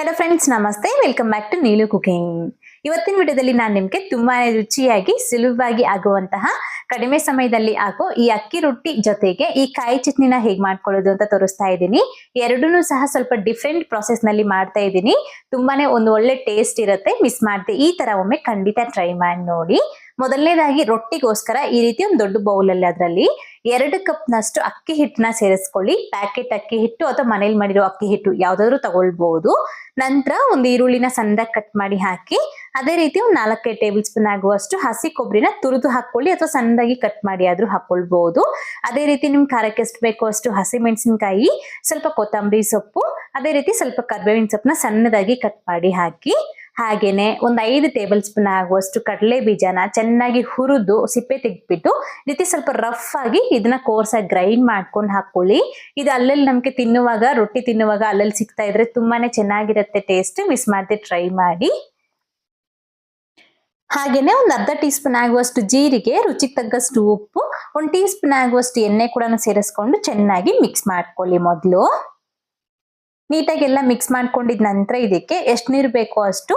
Hello friends ನಮಸ್ತೆ. Welcome back to Neelu cooking ಇವತ್ತಿನ ವಿಡಿಯೋದಲ್ಲಿ ನಾನು ನಿಮಗೆ ತುಂಬಾನೇ ರುಚಿಯಾಗಿ, ಸುಲಭವಾಗಿ ಆಗುವಂತಹ, ಕಡಿಮೆ ಸಮಯದಲ್ಲಿ ಆಗೋ ಈ ಅಕ್ಕಿ ರೊಟ್ಟಿ ಜೊತೆಗೆ ಈ ಕಾಯಿ ಚಟ್ನಿನ ಹೇಗ್ ಮಾಡ್ಕೊಳ್ಳೋದು ಅಂತ ತೋರಿಸ್ತಾ ಇದ್ದೀನಿ. ಎರಡೂ ಸಹ ಸ್ವಲ್ಪ ಡಿಫ್ರೆಂಟ್ ಪ್ರಾಸೆಸ್ನಲ್ಲಿ ಮಾಡ್ತಾ ಇದ್ದೀನಿ. ತುಂಬಾನೇ ಒಂದು ಒಳ್ಳೆ ಟೇಸ್ಟ್ ಇರುತ್ತೆ. ಮಿಸ್ ಮಾಡದೆ ಈ ತರ ಒಮ್ಮೆ ಖಂಡಿತ ಟ್ರೈ ಮಾಡಿ ನೋಡಿ. ಮೊದಲನೇದಾಗಿ ರೊಟ್ಟಿಗೋಸ್ಕರ ಈ ರೀತಿ ಒಂದು ದೊಡ್ಡ ಬೌಲ್ ಅಲ್ಲಿ ಅದರಲ್ಲಿ ಎರಡು ಕಪ್ ನಷ್ಟು ಅಕ್ಕಿ ಹಿಟ್ಟನ್ನ ಸೇರಿಸ್ಕೊಳ್ಳಿ. ಪ್ಯಾಕೆಟ್ ಅಕ್ಕಿ ಹಿಟ್ಟು ಅಥವಾ ಮನೇಲಿ ಮಾಡಿರೋ ಅಕ್ಕಿ ಹಿಟ್ಟು ಯಾವ್ದಾದ್ರು ತಗೊಳ್ಬಹುದು ನಂತರ ಒಂದು ಈರುಳ್ಳಿನ ಸಣ್ಣದಾಗಿ ಕಟ್ ಮಾಡಿ ಹಾಕಿ, ಅದೇ ರೀತಿ ಒಂದು ನಾಲ್ಕೈದು ಟೇಬಲ್ ಸ್ಪೂನ್ ಆಗುವಷ್ಟು ಹಸಿ ಕೊಬ್ಬರಿನ ತುರಿದು ಹಾಕೊಳ್ಳಿ ಅಥವಾ ಸಣ್ಣದಾಗಿ ಕಟ್ ಮಾಡಿ ಆದ್ರೂ ಹಾಕೊಳ್ಬಹುದು ಅದೇ ರೀತಿ ನಿಮ್ ಖಾರಕ್ಕೆ ಎಷ್ಟು ಬೇಕೋ ಅಷ್ಟು ಹಸಿ ಮೆಣಸಿನಕಾಯಿ, ಸ್ವಲ್ಪ ಕೊತ್ತಂಬರಿ ಸೊಪ್ಪು, ಅದೇ ರೀತಿ ಸ್ವಲ್ಪ ಕರ್ಬೇವಿನ ಸೊಪ್ಪನ್ನ ಸಣ್ಣದಾಗಿ ಕಟ್ ಮಾಡಿ ಹಾಕಿ ಹಾಗೇನೆ ಒಂದು ಐದು ಟೇಬಲ್ ಸ್ಪೂನ್ ಆಗುವಷ್ಟು ಕಡಲೆ ಬೀಜನ ಚೆನ್ನಾಗಿ ಹುರಿದು ಸಿಪ್ಪೆ ತೆಗೆದ್ಬಿಟ್ಟು, ರೀತಿ ಸ್ವಲ್ಪ ರಫ್ ಆಗಿ ಇದನ್ನ ಕೋರ್ಸಾಗಿ ಗ್ರೈಂಡ್ ಮಾಡ್ಕೊಂಡು ಹಾಕೊಳ್ಳಿ. ಇದು ಅಲ್ಲಲ್ಲಿ ನಮಗೆ ತಿನ್ನುವಾಗ, ರೊಟ್ಟಿ ತಿನ್ನುವಾಗ ಅಲ್ಲಲ್ಲಿ ಸಿಗ್ತಾ ಇದ್ರೆ ತುಂಬಾನೇ ಚೆನ್ನಾಗಿರುತ್ತೆ ಟೇಸ್ಟ್ ಮಿಸ್ ಮಾಡದೆ ಟ್ರೈ ಮಾಡಿ. ಹಾಗೇನೆ ಒಂದು ಅರ್ಧ ಟೀ ಸ್ಪೂನ್ ಆಗುವಷ್ಟು ಜೀರಿಗೆ, ರುಚಿಗೆ ತగ్గಷ್ಟು ಉಪ್ಪು, ಒಂದು ಟೀ ಸ್ಪೂನ್ ಆಗುವಷ್ಟು ಎಣ್ಣೆ ಕೂಡ ಸೇರಿಸ್ಕೊಂಡು ಚೆನ್ನಾಗಿ ಮಿಕ್ಸ್ ಮಾಡ್ಕೊಳ್ಳಿ ಮೊದಲು. ನೀಟಾಗಿ ಎಲ್ಲ ಮಿಕ್ಸ್ ಮಾಡ್ಕೊಂಡಿದ ನಂತರ ಇದಕ್ಕೆ ಎಷ್ಟು ನೀರು ಬೇಕೋ ಅಷ್ಟು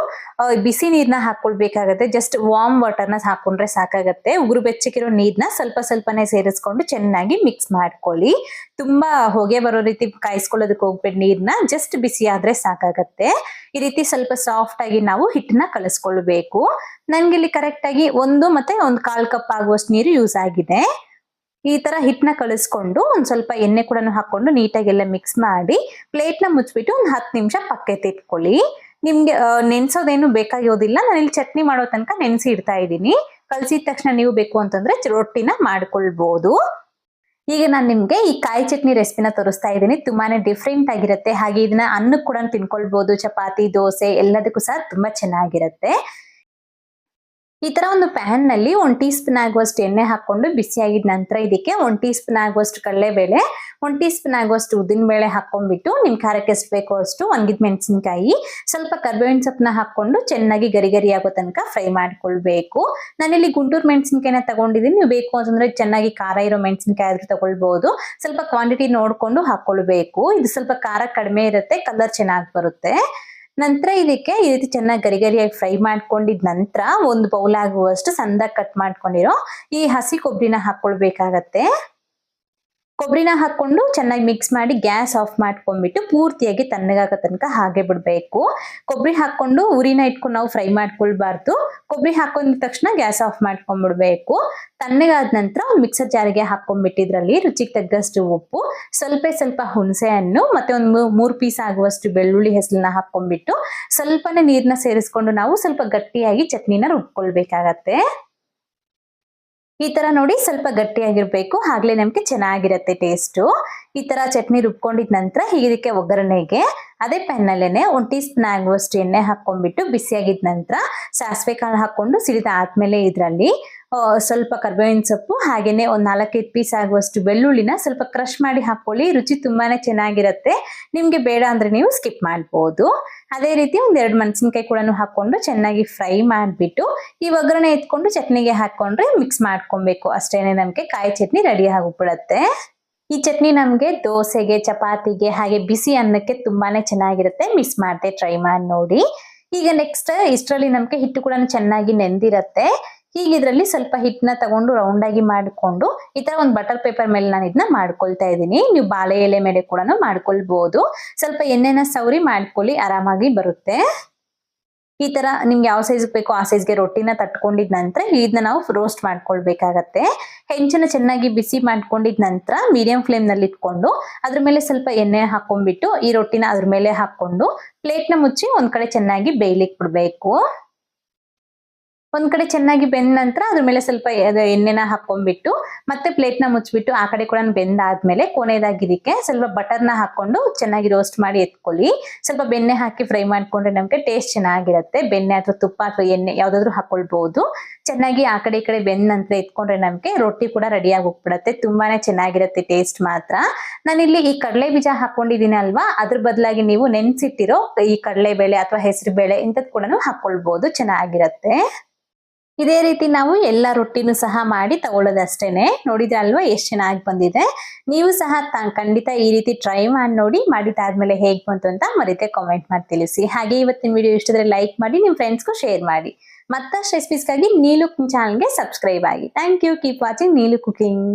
ಬಿಸಿ ನೀರನ್ನ ಹಾಕೊಳ್ಬೇಕಾಗತ್ತೆ. ಜಸ್ಟ್ ವಾರ್ಮ್ ವಾಟರ್ನ ಹಾಕೊಂಡ್ರೆ ಸಾಕಾಗತ್ತೆ. ಉಗುರು ಬೆಚ್ಚಗಿರೋ ನೀರನ್ನ ಸ್ವಲ್ಪ ಸ್ವಲ್ಪನೇ ಸೇರಿಸ್ಕೊಂಡು ಚೆನ್ನಾಗಿ ಮಿಕ್ಸ್ ಮಾಡ್ಕೊಳ್ಳಿ. ತುಂಬಾ ಹೊಗೆ ಬರೋ ರೀತಿ ಕಾಯಿಸ್ಕೊಳ್ಳೋದಕ್ಕೆ ಹೋಗ್ಬೇಡಿ ನೀರ್ನ. ಜಸ್ಟ್ ಬಿಸಿ ಆದ್ರೆ ಸಾಕಾಗತ್ತೆ. ಈ ರೀತಿ ಸ್ವಲ್ಪ ಸಾಫ್ಟ್ ಆಗಿ ನಾವು ಹಿಟ್ಟನ್ನ ಕಲಿಸ್ಕೊಳ್ಬೇಕು. ನನ್ಗೆ ಇಲ್ಲಿ ಕರೆಕ್ಟ್ ಆಗಿ ಒಂದು ಮತ್ತೆ ಒಂದು ಕಾಲ್ ಕಪ್ ಆಗುವಷ್ಟು ನೀರು ಯೂಸ್ ಆಗಿದೆ. ಈ ತರ ಹಿಟ್ನ ಕಳಿಸ್ಕೊಂಡು ಒಂದ್ ಸ್ವಲ್ಪ ಎಣ್ಣೆ ಕೂಡ ಹಾಕೊಂಡು ನೀಟಾಗೆಲ್ಲ ಮಿಕ್ಸ್ ಮಾಡಿ ಪ್ಲೇಟ್ನ ಮುಚ್ಚಿಬಿಟ್ಟು ಒಂದ್ ಹತ್ತು ನಿಮಿಷ ಪಕ್ಕಕ್ಕೆ ಇಟ್ಕೊಳ್ಳಿ. ನಿಮ್ಗೆ ನೆನ್ಸೋದೇನು ಬೇಕಾಗಿರೋದಿಲ್ಲ. ನಾನು ಇಲ್ಲಿ ಚಟ್ನಿ ಮಾಡೋ ತನಕ ನೆನ್ಸಿ ಇಡ್ತಾ ಇದ್ದೀನಿ. ಕಲ್ಸಿದ ತಕ್ಷಣ ನೀವು ಬೇಕು ಅಂತಂದ್ರೆ ರೊಟ್ಟಿನ ಮಾಡ್ಕೊಳ್ಬಹುದು ಈಗ ನಾನು ನಿಮ್ಗೆ ಈ ಕಾಯಿ ಚಟ್ನಿ ರೆಸಿಪಿನ ತೋರಿಸ್ತಾ ಇದ್ದೀನಿ. ತುಂಬಾನೇ ಡಿಫ್ರೆಂಟ್ ಆಗಿರುತ್ತೆ. ಹಾಗೆ ಇದನ್ನ ಅನ್ನಕ್ಕೆ ಕೂಡ ತಿನ್ಕೊಳ್ಬಹುದು ಚಪಾತಿ, ದೋಸೆ ಎಲ್ಲದಕ್ಕೂ ಸಹ ತುಂಬಾ ಚೆನ್ನಾಗಿರುತ್ತೆ. ಈ ತರ ಒಂದು ಪ್ಯಾನ್ನಲ್ಲಿ ಒಂದ್ ಟೀ ಸ್ಪೂನ್ ಆಗುವಷ್ಟು ಎಣ್ಣೆ ಹಾಕೊಂಡು ಬಿಸಿ ಆಗಿದ ನಂತರ ಇದಕ್ಕೆ ಒಂದ್ ಟೀ ಸ್ಪೂನ್ ಆಗುವಷ್ಟು ಕಡಲೆಬೇಳೆ, ಒಂದ್ ಟೀ ಸ್ಪೂನ್ ಆಗುವಷ್ಟು ಉದ್ದಿನ ಬೇಳೆ ಹಾಕೊಂಡ್ಬಿಟ್ಟು ನಿಮ್ ಖಾರಕ್ಕೆ ಎಷ್ಟು ಬೇಕೋ ಅಷ್ಟು ಒಣಗಿದ ಮೆಣಸಿನಕಾಯಿ, ಸ್ವಲ್ಪ ಕರ್ಬೇವಿನ ಸೊಪ್ಪನ್ನ ಹಾಕೊಂಡು ಚೆನ್ನಾಗಿ ಗರಿ ಗರಿ ಆಗೋ ತನಕ ಫ್ರೈ ಮಾಡ್ಕೊಳ್ಬೇಕು. ನಾನಿಲ್ಲಿ ಗುಂಟೂರು ಮೆಣಸಿನಕಾಯಿನ ತಗೊಂಡಿದ್ದೀನಿ ನೀವು ಬೇಕು ಅಂತಂದ್ರೆ ಚೆನ್ನಾಗಿ ಖಾರ ಇರೋ ಮೆಣಸಿನಕಾಯಿ ಆದ್ರೂ ತಗೊಳ್ಬಹುದು ಸ್ವಲ್ಪ ಕ್ವಾಂಟಿಟಿ ನೋಡ್ಕೊಂಡು ಹಾಕೊಳ್ಬೇಕು ಇದು ಸ್ವಲ್ಪ ಖಾರ ಕಡಿಮೆ ಇರುತ್ತೆ ಕಲರ್ ಚೆನ್ನಾಗಿ ಬರುತ್ತೆ. ನಂತರ ಇದಕ್ಕೆ ಈ ರೀತಿ ಚೆನ್ನಾಗಿ ಗರಿ ಗರಿಯಾಗಿ ಫ್ರೈ ಮಾಡ್ಕೊಂಡಿದ ನಂತರ ಒಂದು ಬೌಲ್ ಆಗುವಷ್ಟು ಸಣ್ಣದಾಗಿ ಕಟ್ ಮಾಡ್ಕೊಂಡಿರೋ ಈ ಹಸಿ ಕೊಬ್ಬರಿನ ಹಾಕೊಳ್ಬೇಕಾಗತ್ತೆ. ಕೊಬ್ಬರಿನ ಹಾಕೊಂಡು ಚೆನ್ನಾಗಿ ಮಿಕ್ಸ್ ಮಾಡಿ ಗ್ಯಾಸ್ ಆಫ್ ಮಾಡ್ಕೊಂಡ್ಬಿಟ್ಟು ಪೂರ್ತಿಯಾಗಿ ತಣ್ಣಗಾಗೋ ತನಕ ಹಾಗೆ ಬಿಡಬೇಕು. ಕೊಬ್ಬರಿ ಹಾಕೊಂಡು ಉರಿನ ಇಟ್ಕೊಂಡು ನಾವು ಫ್ರೈ ಮಾಡ್ಕೊಳ್ಬಾರ್ದು. ಕೊಬ್ಬರಿ ಹಾಕೊಂಡ ತಕ್ಷಣ ಗ್ಯಾಸ್ ಆಫ್ ಮಾಡ್ಕೊಂಡ್ಬಿಡ್ಬೇಕು. ತಣ್ಣಗಾದ ನಂತರ ಮಿಕ್ಸರ್ ಜಾರಿಗೆ ಹಾಕೊಂಡ್ಬಿಟ್ಟಿದ್ರಲ್ಲಿ ರುಚಿಗೆ ತಗ್ಗಷ್ಟು ಉಪ್ಪು, ಸ್ವಲ್ಪ ಸ್ವಲ್ಪ ಹುಣಸೆ ಹಣ್ಣು ಮತ್ತೆ ಒಂದು ಮೂರು ಪೀಸ್ ಆಗುವಷ್ಟು ಬೆಳ್ಳುಳ್ಳಿ ಹೆಸಲನ್ನ ಹಾಕೊಂಡ್ಬಿಟ್ಟು ಸ್ವಲ್ಪನೇ ನೀರನ್ನ ಸೇರಿಸ್ಕೊಂಡು ನಾವು ಸ್ವಲ್ಪ ಗಟ್ಟಿಯಾಗಿ ಚಟ್ನಿನ ರುಬ್ಕೊಳ್ಬೇಕಾಗತ್ತೆ. ಈ ತರ ನೋಡಿ ಸ್ವಲ್ಪ ಗಟ್ಟಿಯಾಗಿರ್ಬೇಕು. ಆಗ್ಲೇ ನಮ್ಗೆ ಚೆನ್ನಾಗಿರತ್ತೆ ಟೇಸ್ಟು ಈ ತರ ಚಟ್ನಿ ರುಬ್ಕೊಂಡಿದ ನಂತರ ಇದಕ್ಕೆ ಒಗ್ಗರಣೆಗೆ ಅದೇ ಪ್ಯಾನ್ ಒಂದ್ ಟೀ ಸ್ಪೂನ್ ಆಗುವಷ್ಟು ಎಣ್ಣೆ ಹಾಕೊಂಡ್ಬಿಟ್ಟು ಬಿಸಿಯಾಗಿದ ನಂತರ ಸಾಸಿವೆ ಕಾಳು ಹಾಕೊಂಡು ಸಿಡಿದ ಆದ್ಮೇಲೆ ಇದರಲ್ಲಿ ಸ್ವಲ್ಪ ಕರ್ಬೇವಿನ ಸೊಪ್ಪು ಹಾಗೇನೆ ಒಂದು ನಾಲ್ಕೈದು ಪೀಸ್ ಆಗುವಷ್ಟು ಬೆಳ್ಳುಳ್ಳಿನ ಸ್ವಲ್ಪ ಕ್ರಶ್ ಮಾಡಿ ಹಾಕೊಳ್ಳಿ, ರುಚಿ ತುಂಬಾನೇ ಚೆನ್ನಾಗಿರುತ್ತೆ. ನಿಮಗೆ ಬೇಡ ಅಂದ್ರೆ ನೀವು ಸ್ಕಿಪ್ ಮಾಡ್ಬೋದು. ಅದೇ ರೀತಿ ಒಂದ್ ಎರಡು ಮೆಣಸಿನ್ಕಾಯಿ ಕೂಡ ಹಾಕೊಂಡು ಚೆನ್ನಾಗಿ ಫ್ರೈ ಮಾಡಿಬಿಟ್ಟು ಈ ಒಗ್ಗರಣೆ ಎತ್ಕೊಂಡು ಚಟ್ನಿಗೆ ಹಾಕೊಂಡ್ರೆ ಮಿಕ್ಸ್ ಮಾಡ್ಕೊಬೇಕು. ಅಷ್ಟೇನೆ ನಮಗೆ ಕಾಯಿ ಚಟ್ನಿ ರೆಡಿ ಆಗಿಬಿಡುತ್ತೆ ಈ ಚಟ್ನಿ ನಮ್ಗೆ ದೋಸೆಗೆ, ಚಪಾತಿಗೆ, ಹಾಗೆ ಬಿಸಿ ಅನ್ನಕ್ಕೆ ತುಂಬಾನೇ ಚೆನ್ನಾಗಿರುತ್ತೆ. ಮಿಸ್ ಮಾಡದೆ ಟ್ರೈ ಮಾಡಿ ನೋಡಿ. ಈಗ ನೆಕ್ಸ್ಟ್ ಇಷ್ಟರಲ್ಲಿ ನಮ್ಗೆ ಹಿಟ್ಟು ಕೂಡ ಚೆನ್ನಾಗಿ ನೆಂದಿರತ್ತೆ. ಈಗ ಇದರಲ್ಲಿ ಸ್ವಲ್ಪ ಹಿಟ್ಟನ್ನ ತಗೊಂಡು ರೌಂಡ್ ಆಗಿ ಮಾಡಿಕೊಂಡು ಈ ತರ ಒಂದು ಬಟರ್ ಪೇಪರ್ ಮೇಲೆ ನಾನು ಇದನ್ನ ಮಾಡ್ಕೊಳ್ತಾ ಇದ್ದೀನಿ. ನೀವು ಬಾಳೆ ಎಲೆ ಮೇಲೆ ಕೂಡ ಮಾಡ್ಕೊಳ್ಬಹುದು ಸ್ವಲ್ಪ ಎಣ್ಣೆನ ಸೌರಿ ಮಾಡ್ಕೊಳ್ಳಿ, ಆರಾಮಾಗಿ ಬರುತ್ತೆ. ಈ ತರ ನಿಮ್ಗೆ ಯಾವ ಸೈಜ್ ಬೇಕೋ ಆ ಸೈಜ್ಗೆ ರೊಟ್ಟಿನ ತಟ್ಕೊಂಡಿದ ನಂತರ ಇದನ್ನ ನಾವು ರೋಸ್ಟ್ ಮಾಡ್ಕೊಳ್ಬೇಕಾಗತ್ತೆ. ಹೆಂಚನ್ನ ಚೆನ್ನಾಗಿ ಬಿಸಿ ಮಾಡ್ಕೊಂಡಿದ ನಂತರ ಮೀಡಿಯಂ ಫ್ಲೇಮ್ನಲ್ಲಿ ಇಟ್ಕೊಂಡು ಅದ್ರ ಮೇಲೆ ಸ್ವಲ್ಪ ಎಣ್ಣೆ ಹಾಕೊಂಡ್ಬಿಟ್ಟು ಈ ರೊಟ್ಟಿನ ಅದ್ರ ಮೇಲೆ ಹಾಕೊಂಡು ಪ್ಲೇಟ್ನ ಮುಚ್ಚಿ ಒಂದ್ ಕಡೆ ಚೆನ್ನಾಗಿ ಬೇಯ್ಲಿಕ್ ಬಿಡ್ಬೇಕು ಒಂದ್ ಕಡೆ ಚೆನ್ನಾಗಿ ಬೆಂದ ನಂತರ ಅದ್ರ ಮೇಲೆ ಸ್ವಲ್ಪ ಎಣ್ಣೆನ ಹಾಕೊಂಡ್ಬಿಟ್ಟು ಮತ್ತೆ ಪ್ಲೇಟ್ನ ಮುಚ್ಚಿಬಿಟ್ಟು ಆ ಕಡೆ ಕೂಡ ಬೆಂದಾದ್ಮೇಲೆ ಕೊನೆಯದಾಗಿ ಇದಕ್ಕೆ ಸ್ವಲ್ಪ ಬಟರ್ನ ಹಾಕೊಂಡು ಚೆನ್ನಾಗಿ ರೋಸ್ಟ್ ಮಾಡಿ ಎತ್ಕೊಳ್ಳಿ. ಸ್ವಲ್ಪ ಬೆಣ್ಣೆ ಹಾಕಿ ಫ್ರೈ ಮಾಡ್ಕೊಂಡ್ರೆ ನಮ್ಗೆ ಟೇಸ್ಟ್ ಚೆನ್ನಾಗಿರುತ್ತೆ. ಬೆಣ್ಣೆ ಅಥವಾ ತುಪ್ಪ ಅಥವಾ ಎಣ್ಣೆ ಯಾವ್ದಾದ್ರು ಹಾಕೊಳ್ಬಹುದು ಚೆನ್ನಾಗಿ ಆ ಕಡೆ ಈ ಕಡೆ ಬೆಂದ ನಂತರ ಎತ್ಕೊಂಡ್ರೆ ನಮ್ಗೆ ರೊಟ್ಟಿ ಕೂಡ ರೆಡಿ ಆಗಿ ಹೋಗ್ಬಿಡತ್ತೆ. ತುಂಬಾನೇ ಚೆನ್ನಾಗಿರುತ್ತೆ ಟೇಸ್ಟ್ ಮಾತ್ರ. ನಾನಿಲ್ಲಿ ಈ ಕಡಲೆ ಬೀಜ ಹಾಕೊಂಡಿದ್ದೀನಿ ಅಲ್ವಾ? ಅದ್ರ ಬದಲಾಗಿ ನೀವು ನೆನ್ಸಿಟ್ಟಿರೋ ಈ ಕಡಲೆ ಬೇಳೆ ಅಥವಾ ಹೆಸರು ಬೇಳೆ ಇಂಥದ್ ಕೂಡ ಹಾಕೊಳ್ಬಹುದು ಚೆನ್ನಾಗಿರತ್ತೆ. ಇದೇ ರೀತಿ ನಾವು ಎಲ್ಲ ರೊಟ್ಟಿನೂ ಸಹ ಮಾಡಿ ತಗೊಳ್ಳೋದಷ್ಟೇನೆ. ನೋಡಿದ್ರೆ ಅಲ್ವಾ ಎಷ್ಟು ಚೆನ್ನಾಗಿ ಬಂದಿದೆ. ನೀವು ಸಹ ಖಂಡಿತ ಈ ರೀತಿ ಟ್ರೈ ಮಾಡಿ ನೋಡಿ, ಮಾಡಿದ್ದಾದ್ಮೇಲೆ ಹೇಗೆ ಬಂತು ಅಂತ ಮರಿತೆ ಕಾಮೆಂಟ್ ಮಾಡಿ ತಿಳಿಸಿ. ಹಾಗೆ ಇವತ್ತಿನ ವಿಡಿಯೋ ಇಷ್ಟಿದ್ರೆ ಲೈಕ್ ಮಾಡಿ ನಿಮ್ಮ ಫ್ರೆಂಡ್ಸ್ಗೂ ಶೇರ್ ಮಾಡಿ. ಮತ್ತಷ್ಟು ರೆಸಿಪೀಸ್ಗಾಗಿ ನೀಲು ಚಾನಲ್ಗೆ ಸಬ್ಸ್ಕ್ರೈಬ್ ಆಗಿ. Thank you keep watching Neelu cooking